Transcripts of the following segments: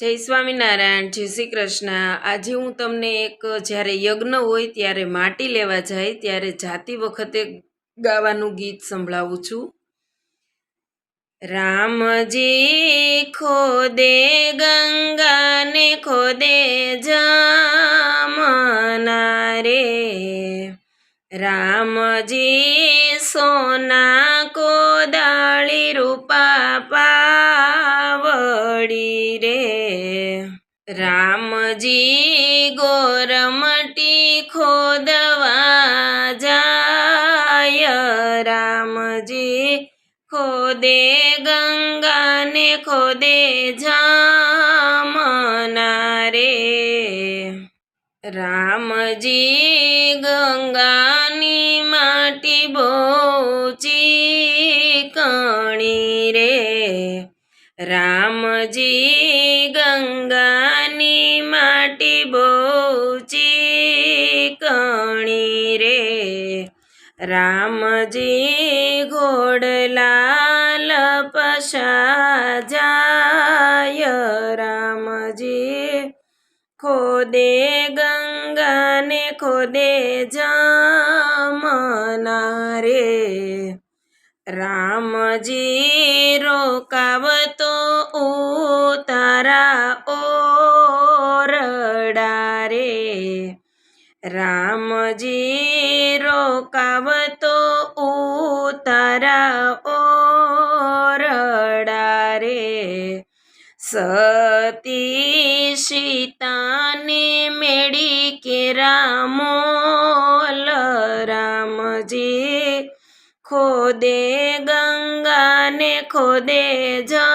જય સ્વામિનારાયણ, જય શ્રી કૃષ્ણ. આજે હું તમને એક, જ્યારે યજ્ઞ હોય ત્યારે માટી લેવા જાય, ત્યારે જાતી વખતે ગાવાનું ગીત સંભળાવું છું. રામજી ખોદે, ગંગાને ખોદે, જમના રે. રામજી સોના કોદાળી રૂપા પાવડી રે. રામજી ગોરમટી ખોદવા જાય. રામજી ખોદે, ગંગાને ખોદે જામના રે રામજી ગંગાની માટી બોચી કણી રે. રામજી ગંગાની માટી બોચી કણી રે. રામજી ઘોડલાલ પશા જાય રામજી ખોદે ગંગાને ખોદે જમના રે. રામજી રોકાવતો ઉતારા ઓરડા રે રામજી રોકાવતો ઉતારા ઓરડા રે સતી સીતાને મેળી કે રામોલ રામજી ખોદે ગંગાને ખોદે જમના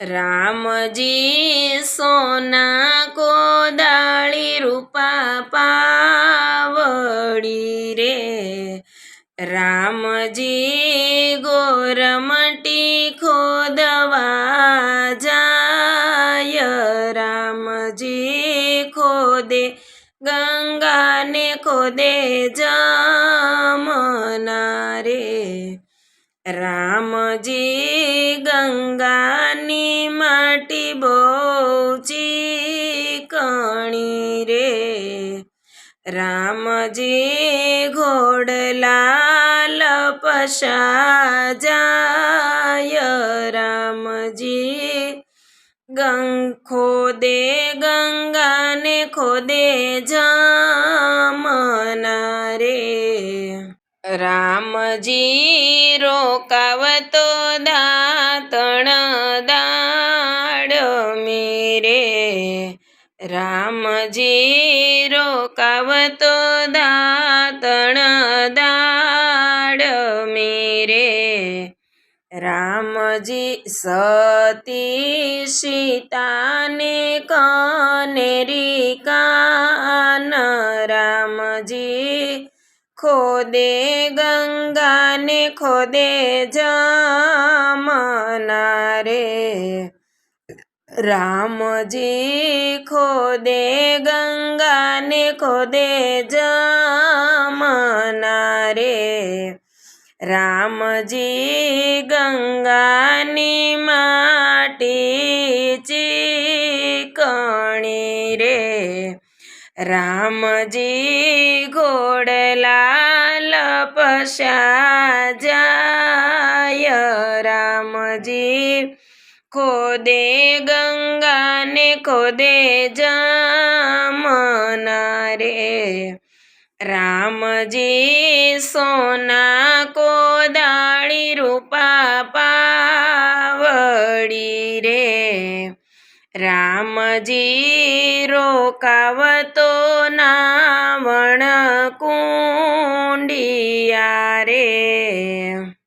રામજી સોના કોદાળી રૂપા પાવડી રે. રામજી ગોરમટી ખોદવા જાય. રામજી ખોદે, ગંગાને ખોદે જમના રે રામજી ગંગાની માટી બહુ ચીકણી રે. રામજી ઘોડલાલ પશા જાય રામજી ગંગ ખોદે ગંગાને ખોદે જમના રે રામજી રોકાવતો દાતણ મેરે રામજી રોકાવતો દાતણ દાડ મેરે રામજી સતી સીતાને કનેરી કાન રામજી ખોદે ગંગાને ખોદે જમના રે રામજી ખોદે ગંગાને ખોદે જમના રે રામજી ગંગાની માટી ચીકણી રે. રામજી ઘોડલા લપસા જાય રામજી ખોદે ગંગાને ખોદે જામના રે રામજી સોના કોદાળી રૂપા પાવડી રે. રામજી રોકાવતો નાવણ કુંડિયા રે.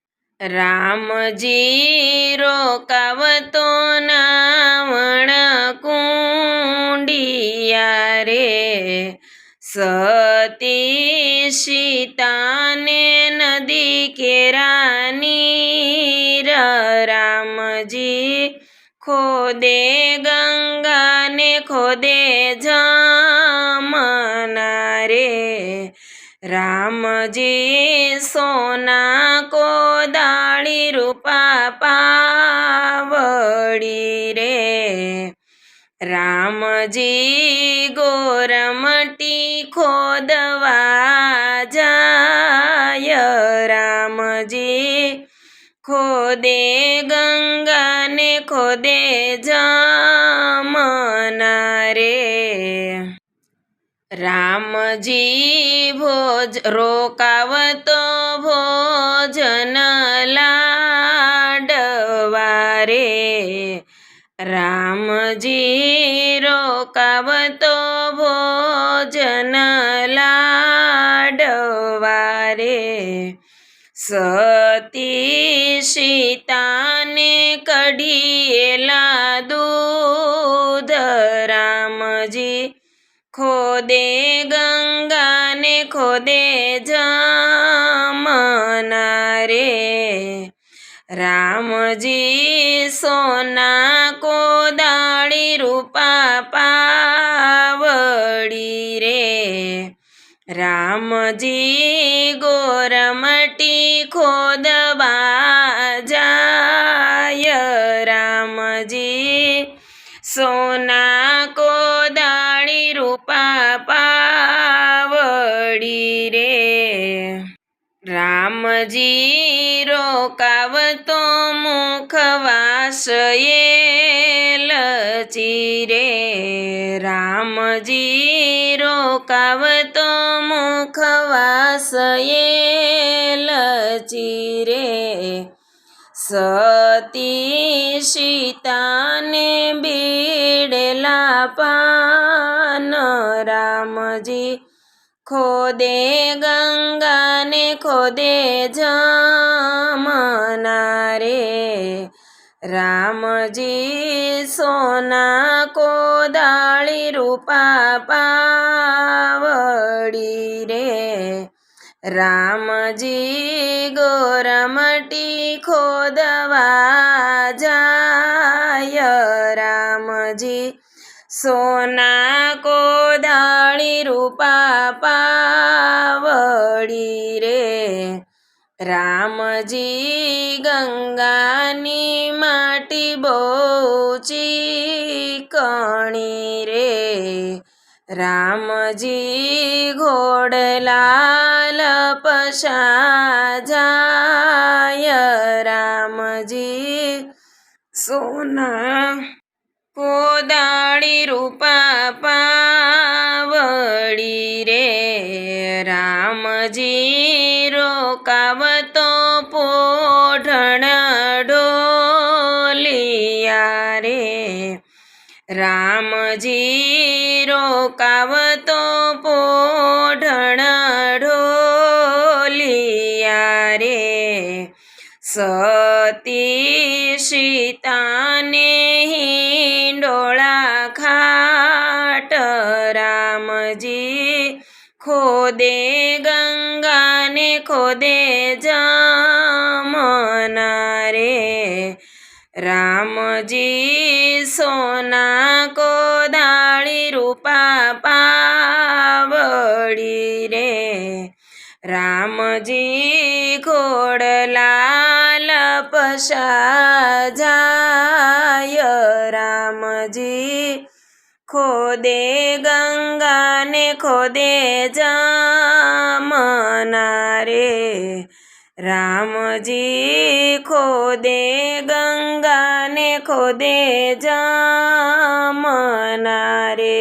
રામજી રોકાવતો નાવણ કુંડિયા રે. સતી સીતાને નદી કેરાની રામજી ખોદે ગંગાને ખોદે જમના રે રામજી સોના કોદાળી પાવડી રે. રામજી ગોરમટી ખોદવા જાય. રામજી ખોદે, ગંગાને ખોદે જમના રે. રામજી ભોજ રોકાવતો ભોજ રોકાવતો ભોજન લાડવા રે સતી સીતાને કઢીએલા દૂધ રામજી ખોદે ગંગાને ખોદે જમના રામજી સોના કોદાળી રૂપા પાવડી રે. રામજી ગોરમટી ખોદવા જાય. રામજી સોના કોદાળી રૂપા રામજી રોકાવતો મુખવાસયે લચીરે. રામજી રોકાવતો મુખવાસયે લચીરે. સતી સીતાને બીડેલા પાન રામજી ખોદે ગંગાને ખોદે જમના રે. રામજી સોના કોદાળી રૂપા પાવડી રે. રામજી ગોરમટી ખોદવા જાય. રામજી સોના કોદાળી રૂપા પાવડી રે. રામજી ગંગાની માટી બોચી કણી રે. રામજી ઘોડલાલ પશા જાય રામજી સોના પોઢણ ડોલિયા રે રામજી રોકાવતો પોઢણ ઢોલિયા રે સતી સીતાને હિંડોળા ખાટ રામજી ખોદે ગંગાને ખોદે રામજી સોના કોદાળી રૂપા પાવડી રે. રામજી ઘોડલાલ પશા જાય રામજી ખોદે ગંગાને ખોદે જામના રે રામજી ખોદે ગંગાને ખોદે જામના રે